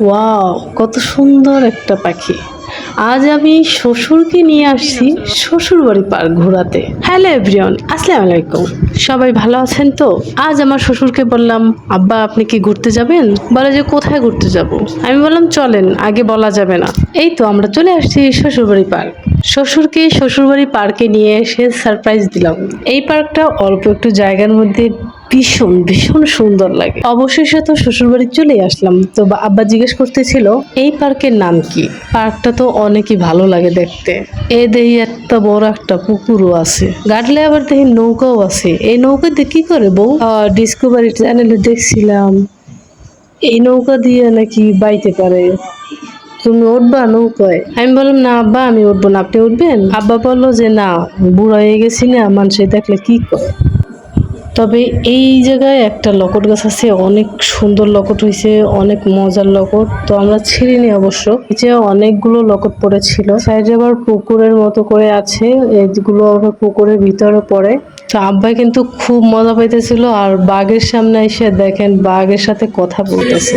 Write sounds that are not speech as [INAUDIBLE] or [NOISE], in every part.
Wow, কত সুন্দর একটা পাখি। আজ আমি শ্বশুরকে নিয়ে আসছি শ্বশুর বাড়ি পার্ক ঘোরাতে। হ্যালো এভরিওন আসসালাম আলাইকুম। সবাই ভালো আছেন তো? আজ আমার শ্বশুরকে বললাম, আব্বা, আপনি কি ঘুরতে যাবেন? বলে যে, কোথায় ঘুরতে যাব? আমি বললাম, চলেন, আগে বলা যাবে না। এই তো আমরা চলে আসছি শ্বশুরবাড়ি পার্ক। শ্বশুরকে শ্বশুরবাড়ি পার্কে নিয়ে এসে সারপ্রাইজ দিলাম। এই পার্কটা অল্প একটু জায়গার মধ্যে ভীষণ ভীষণ সুন্দর লাগে। অবশেষে তো শ্বশুরবাড়ি চলে আসলাম। তো আব্বা জিজ্ঞেস করতেছিল, এই পার্কের নাম কি? পার্কটা তো অনেকই ভালো লাগে দেখতে। এ দেখি একটা বড় একটা পুকুরও আছে। গাটলে আবার দেখি নৌকাও আছে। এই নৌকাতে কি করে বউ? ডিসকভারি চ্যানেলে দেখছিলাম। এই নৌকা দিয়ে নাকি বাইতে পারে। তুমি উঠবা? নৌকায় আমি বললাম, না, আব্বা, আমি উঠবো না। আপনি উঠবেন? আব্বা বলল যে, না, বুড়া হয়ে গেছি না, মানুষে দেখলে কি করে তবে এই জায়গায় একটা লকট গাছ আছে, অনেক সুন্দর লকট হয়েছে অনেক মজার লকট। তো আমরা ছিঁড়িনি অবশ্য। নিচে অনেকগুলো লকট পড়েছিল। সাইডে আবার পুকুরের মতো করে আছে, এগুলো আবার পুকুরের ভিতরে পড়ে। তো আব্বাই কিন্তু খুব মজা পাইতেছিল আর বাঘের সামনে এসে দেখেন, বাঘের সাথে কথা বলতেছে।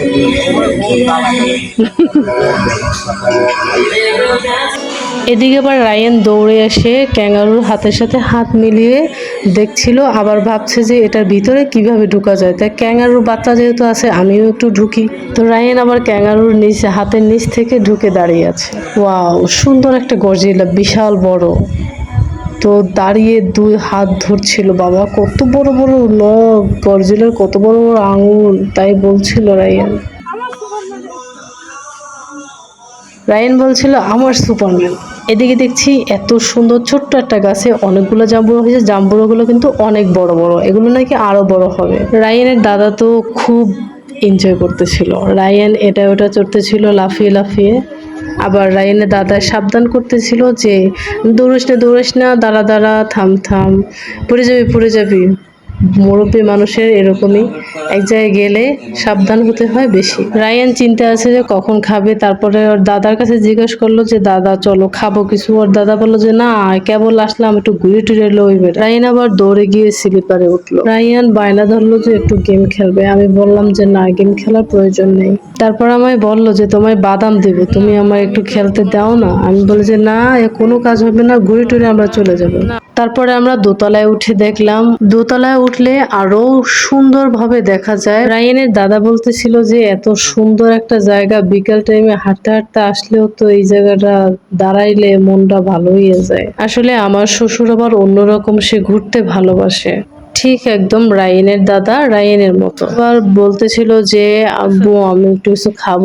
[LAUGHS] এদিকে আবার রায়ান দৌড়ে এসে ক্যাঙ্গারুর হাতের সাথে হাত মিলিয়ে দেখছিল, আবার ভাবছে যে এটার ভিতরে কীভাবে ঢুকা যায়। তাই ক্যাঙ্গারুর বাচ্চা যেহেতু আছে, আমিও একটু ঢুকি। তো রায়ান আবার ক্যাঙ্গারুর নিচে, হাতের নিচ থেকে ঢুকে দাঁড়িয়ে আছে। ওয়াও, সুন্দর একটা গর্জিলা, বিশাল বড়। তো দাঁড়িয়ে দুই হাত ধরছিল, বাবা, কত বড় বড় নখ গর্জিলার কত বড় বড় আঙুল, তাই বলছিল রায়ান। রায়ান বলছিল, আমার সুপারম্যান। এদিকে দেখছি এত সুন্দর ছোট্ট একটা গাছে অনেকগুলো জাম্বুরা হয়েছে। জাম্বুরাগুলো কিন্তু অনেক বড় বড়। এগুলো নাকি আরও বড় হবে। রায়ানের দাদা তো খুব এনজয় করতেছিল। রায়ান এটা ওটা চড়তেছিল, লাফিয়ে লাফিয়ে। আবার রায়ানের দাদা সাবধান করতেছিল যে, দৌড়িস না দৌড়িস না, দাঁড়া দাঁড়া, থাম থাম, পড়ে যাবি পড়ে যাবি। মুরব্বী মানুষের এরকমই। এক জায়গায় গেলে সাবধান হতে হয় বেশি। রায়ান চিন্তা আছে যে কখন খাবে, তারপরে ওর দাদার কাছে জিজ্ঞেস করল যে, দাদা, চলো খাব। কিছু ওর দাদা বলল যে, না, কেবল আসলাম, একটু ঘুরে টুরে লইবে রায়ান আবার দৌড়ে গিয়ে স্লিপারে উঠল। রায়ান বায়না ধরলো যে, একটু গেম খেলবে। আমি বললাম যে, না, গেম খেলার প্রয়োজন নেই। তারপর আমায় বলল যে, তোমায় বাদাম দেবে, তুমি আমার একটু খেলতে দাও না। আমি বলি যে, না কোনো কাজ হবে না, ঘুরে টুরে আমরা চলে যাব। তারপরে আমরা দোতলায় উঠে দেখলাম, দোতলায় উঠলে আরও সুন্দরভাবে দেখা যায়। রায়নের দাদা বলতেছিল যে, এত সুন্দর একটা জায়গা, বিকাল টাইমে হাঁটতে হাঁটতে আসলেও তো এই জায়গাটা দাঁড়াইলে মনটা ভালো হয়ে যায়। আসলে আমার শ্বশুর আবার অন্যরকম, সে ঘুরতে ভালোবাসে। ঠিক একদম রায়ানের দাদা রায়ানের মতো। আবার বলতেছিল যে, আব্বু, আমি একটু কিছু খাব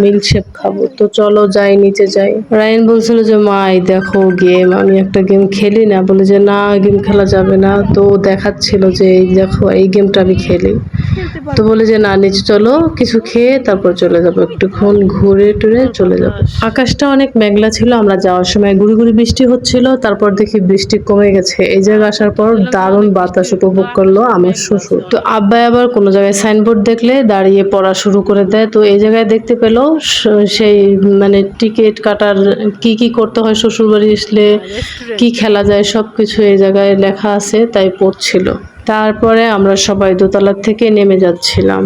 মিল্কশেক খাব। তো চলো যাই, নিচে যাই। রায়ান বলছিল যে, মা, এই দেখো গেম, আমি একটা গেম খেলি না। বলে যে, না, গেম খেলা যাবে না। তো দেখাচ্ছিল যে, এই দেখো, এই গেমটা আমি খেলি। তো বলে যে, না, নিচে চলো, কিছু খেয়ে তারপর চলে যাব একটুক্ষণ ঘুরে টুরে চলে যাব। আকাশটা অনেক মেঘলা ছিল, আমরা যাওয়ার সময় গুড়ি গুড়ি বৃষ্টি হচ্ছিল, তারপর দেখি বৃষ্টি কমে গেছে। এই জায়গায় আসার পর দারুণ বাতাস, উপভোগ করল আমার শ্বশুর। তো আব্বাই আবার কোনো জায়গায় সাইনবোর্ড দেখলে দাঁড়িয়ে পড়া শুরু করে দেয়। তো এই জায়গায় দেখতে পেল সেই মানে টিকিট কাটার কি কি করতে হয় শ্বশুর বাড়ি আসলে কি খেলা যায় সব কিছু এই জায়গায় লেখা আছে তাই পড়ছিল। তারপরে আমরা সবাই দোতলার থেকে নেমে যাচ্ছিলাম।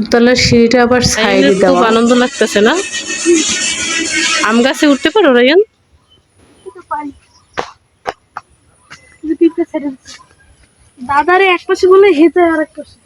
দোতলার সিঁড়িটা আবার সাইডে খুব দেওয়া। আনন্দ লাগতেছে না? আম গাছে উঠতে পারো রায়ান? দাদারে এক পাশে বলে হেতে আর এক পাশে।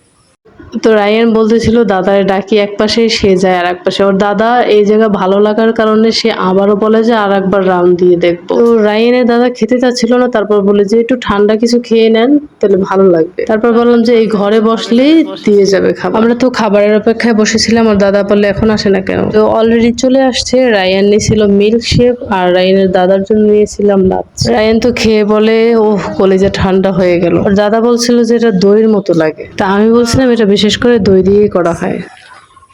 তো রায়ান বলতেছিল, দাদারে ডাকি এক পাশে সে যায় আর এক পাশে। ওর দাদা এই জায়গা ভালো লাগার কারণে সে আবারও বলে যে, আর একবার রাউন্ড দিয়ে দেখব। তো রায়ানের দাদা খেতে চাচ্ছিল না, তারপর বলে যে, একটু ঠান্ডা কিছু খেয়ে নেন, তাহলে ভালো লাগবে। তারপর বললাম যে, এই ঘরে বসলেই দিয়ে যাবে খাবার। আমরা তো খাবারের অপেক্ষায় বসেছিলাম, আর দাদা বললে, এখন আসে না কেন? তো অলরেডি চলে আসছে, রায়ান নিয়েছিল মিল্ক শেপ আর রায়ানের দাদার জন্য নিয়েছিলাম লাচ রায়ান তো খেয়ে বলে ও কলেজে ঠান্ডা হয়ে গেল। আর দাদা বলছিল যে, এটা দইয়ের মতো লাগে। তা আমি বলছিলাম, এটা বিশেষ করে দই দিয়েই করা হয়।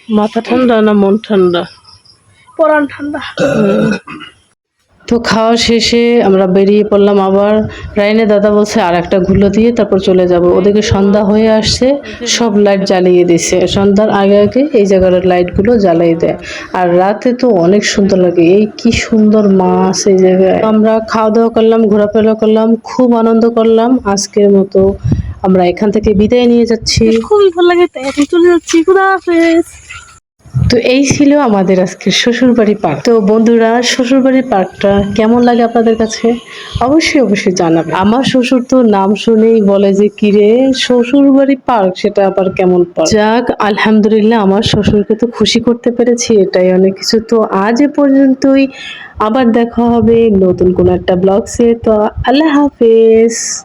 মাথা ঠান্ডা না মন ঠান্ডা? পরান ঠান্ডা। তো খাওয়া শেষে আমরা বেরিয়ে পড়লাম আবার। রাইনে দাদা বলছে আর একটা ঘুলো দিয়ে তারপর চলে যাব। ওদেরকে সন্ধ্যা হয়ে আসছে সব লাইট জ্বালিয়ে দিছে। সন্ধ্যার আগে আগে এই জায়গার লাইটগুলো জ্বালিয়ে দেয়। আর রাতে তো অনেক সুন্দর লাগে। এই কি সুন্দর মাছ এই জায়গায়। আমরা খাওয়া দাওয়া করলাম ঘোরাফেরা করলাম খুব আনন্দ করলাম। আজকের মতো আমরা এখান থেকে বিদায় নিয়ে যাচ্ছি। খুবই ভালো লাগে তাই চলে যাচ্ছি। খুদা হাফেজ। তো এই ছিল আমাদের আজকে শ্বশুরবাড়ি পার্ক। তো বন্ধুরা শ্বশুরবাড়ির পার্কটা কেমন লাগে আপনাদের কাছে? অবশ্যই অবশ্যই জানাবে আমার শ্বশুর তো নাম শুনেই বলে যে কিরে শ্বশুরবাড়ি পার্ক সেটা আবার কেমন পার্ক? যাক আলহামদুলিল্লাহ আমার শ্বশুরকে তো খুশি করতে পেরেছি এটাই অনেক কিছু। তো আজ এ পর্যন্তই। আবার দেখা হবে নতুন কোনো একটা ব্লগসে তো আল্লাহ হাফেজ।